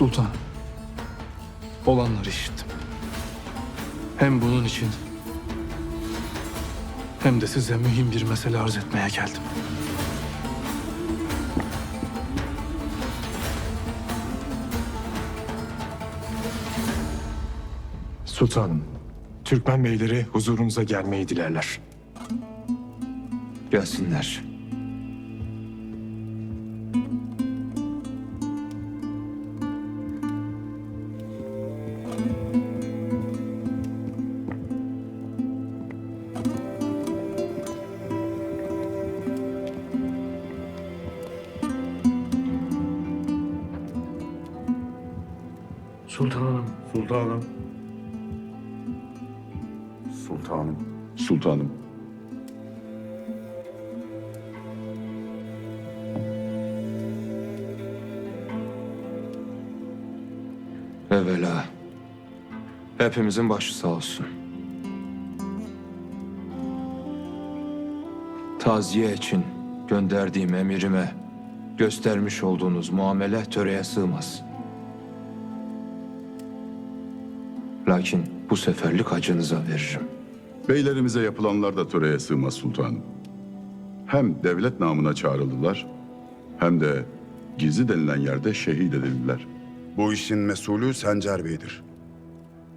Sultanım. Olanları işittim. Hem bunun için hem de size mühim bir mesele arz etmeye geldim. Sultanım, Türkmen beyleri huzurunuza gelmeyi dilerler. Gelsinler. Sultanım. Sultanım. Sultanım. Sultanım. Evvela hepimizin başı sağ olsun. Taziye için gönderdiğim emirime göstermiş olduğunuz muamele töreye sığmaz. Lakin bu seferlik acınıza veririm. Beylerimize yapılanlar da töreye sığmaz sultanım. Hem devlet namına çağrıldılar hem de gizli denilen yerde şehit edildiler. Bu işin mesulü Sencer Bey'dir.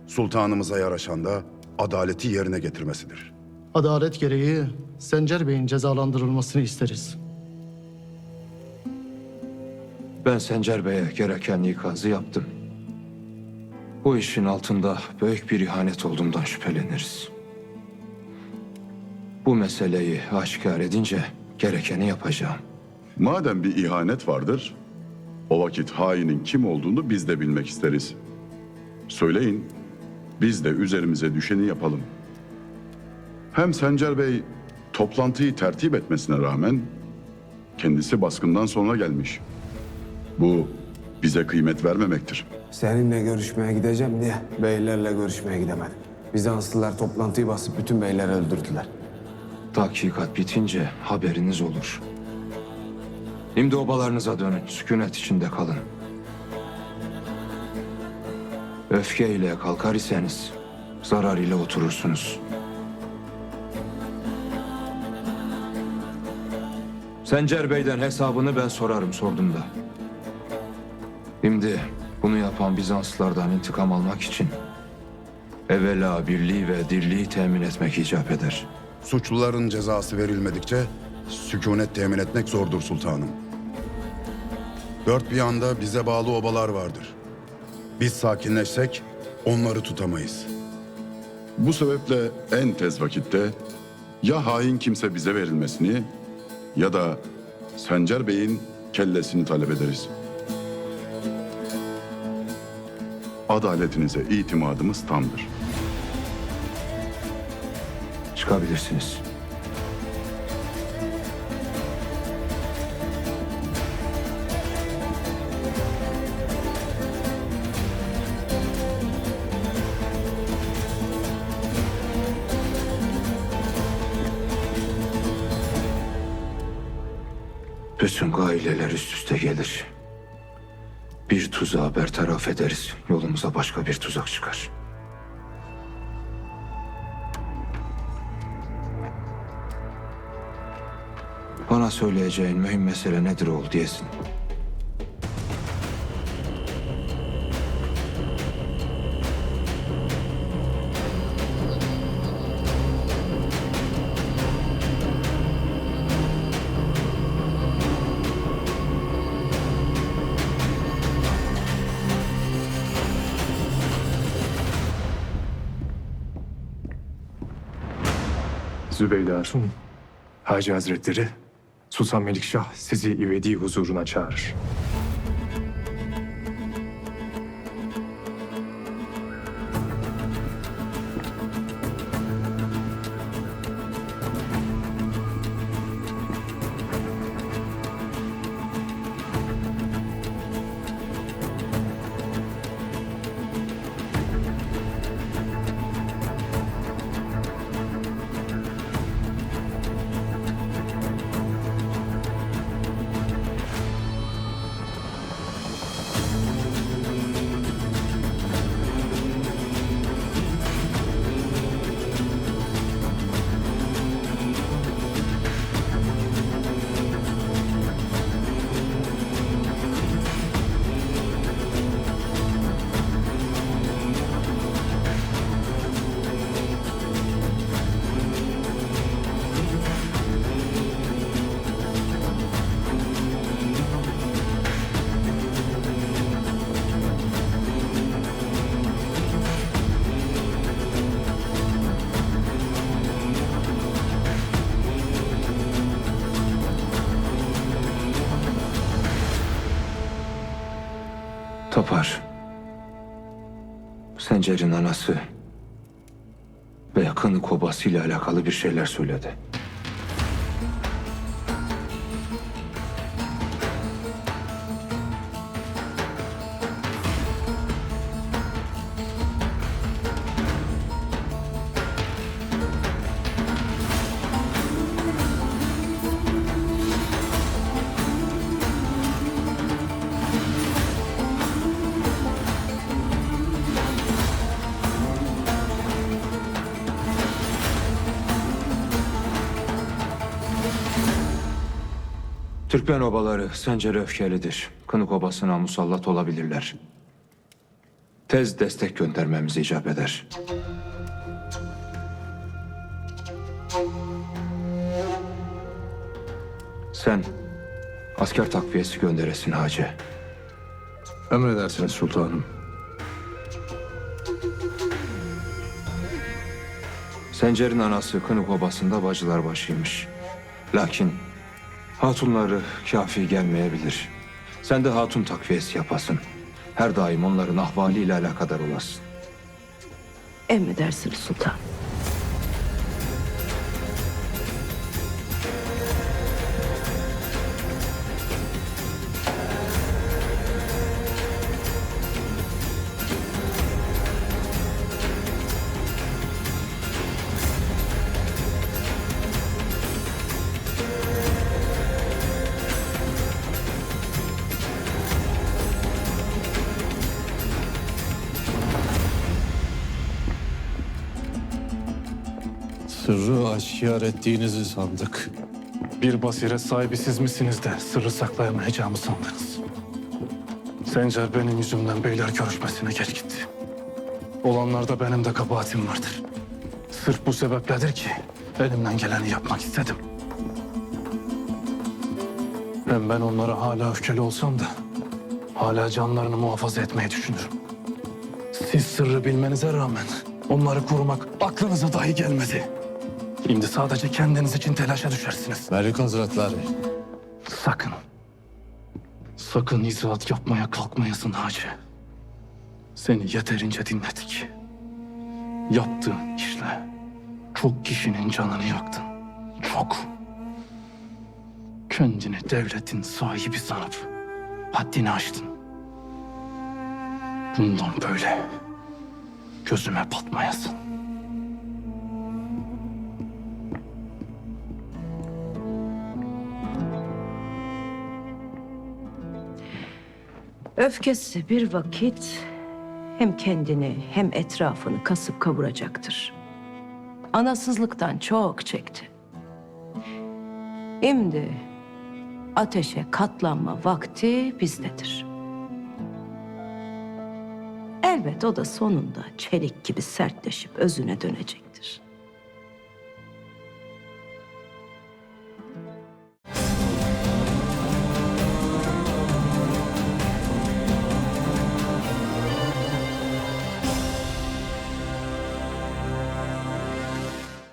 Sultanımıza yaraşan da adaleti yerine getirmesidir. Adalet gereği Sencer Bey'in cezalandırılmasını isteriz. Ben Sencer Bey'e gereken ikazı yaptım. Bu işin altında büyük bir ihanet olduğundan şüpheleniriz. Bu meseleyi aşikar edince gerekeni yapacağım. Madem bir ihanet vardır, o vakit hainin kim olduğunu biz de bilmek isteriz. Söyleyin, biz de üzerimize düşeni yapalım. Hem Sencer Bey toplantıyı tertip etmesine rağmen kendisi baskından sonra gelmiş. Bu bize kıymet vermemektir. Seninle görüşmeye gideceğim diye beylerle görüşmeye gidemedim. Bizanslılar toplantıyı basıp bütün beyleri öldürdüler. Tahkikat bitince haberiniz olur. Şimdi obalarınıza dönün, sükunet içinde kalın. Öfkeyle kalkar iseniz zarar ile oturursunuz. Sencer Bey'den hesabını ben sorarım sordum da. Şimdi bunu yapan Bizanslılardan intikam almak için evvela birliği ve dirliği temin etmek icap eder. Suçluların cezası verilmedikçe sükunet temin etmek zordur sultanım. Dört bir yanda bize bağlı obalar vardır. Biz sakinleşsek onları tutamayız. Bu sebeple en tez vakitte ya hain kimse bize verilmesini ya da Sencer Bey'in kellesini talep ederiz. Adaletinize itimadımız tamdır. Çıkabilirsiniz. Bütün gaileler üst üste gelir. Bir tuzağı bertaraf ederiz. Yolumuza başka bir tuzak çıkar. Bana söyleyeceğin mühim mesele nedir ol diyesin. Zübeyde Hatun, Hacı Hazretleri, Sultan Melikşah sizi ivedi huzuruna çağırır. Tapar. Sencer'in anası ve yakın kobasıyla alakalı bir şeyler söyledi. Türkmen obaları Sencer'e öfkelidir. Kınık obasına musallat olabilirler. Tez destek göndermemiz icap eder. Sen asker takviyesi gönderesin Hacı. Emredersiniz sultanım. Sencer'in anası Kınık obasında bacılar başıymış. Lakin hatunları kafi gelmeyebilir. Sen de hatun takviyesi yapasın. Her daim onların ahvaliyle alakadar olasın. Emredersiniz sultan. Sırrı aşikar ettiğinizi sandık. Bir basiret sahibi siz misiniz de sırrı saklayamayacağımı sandınız. Sencer benim yüzümden beyler görüşmesine geç gitti. Olanlarda benim de kabahatim vardır. Sırf bu sebepledir ki elimden geleni yapmak istedim. Hem ben onlara hala öfkeli olsam da hala canlarını muhafaza etmeyi düşünürüm. Siz sırrı bilmenize rağmen onları korumak aklınıza dahi gelmedi. Şimdi sadece kendiniz için telaşa düşersiniz. Melik Hazretleri, Sakın. Sakın izahat yapmaya kalkmayasın Hacı. Seni yeterince dinledik. Yaptığın işle çok kişinin canını yaktın. Çok. Kendini devletin sahibi sanıp haddini aştın. Bundan böyle gözüme batmayasın. Öfkesi bir vakit hem kendini hem etrafını kasıp kavuracaktır. Anasızlıktan çok çekti. Şimdi ateşe katlanma vakti bizdedir. Elbet o da sonunda çelik gibi sertleşip özüne dönecektir.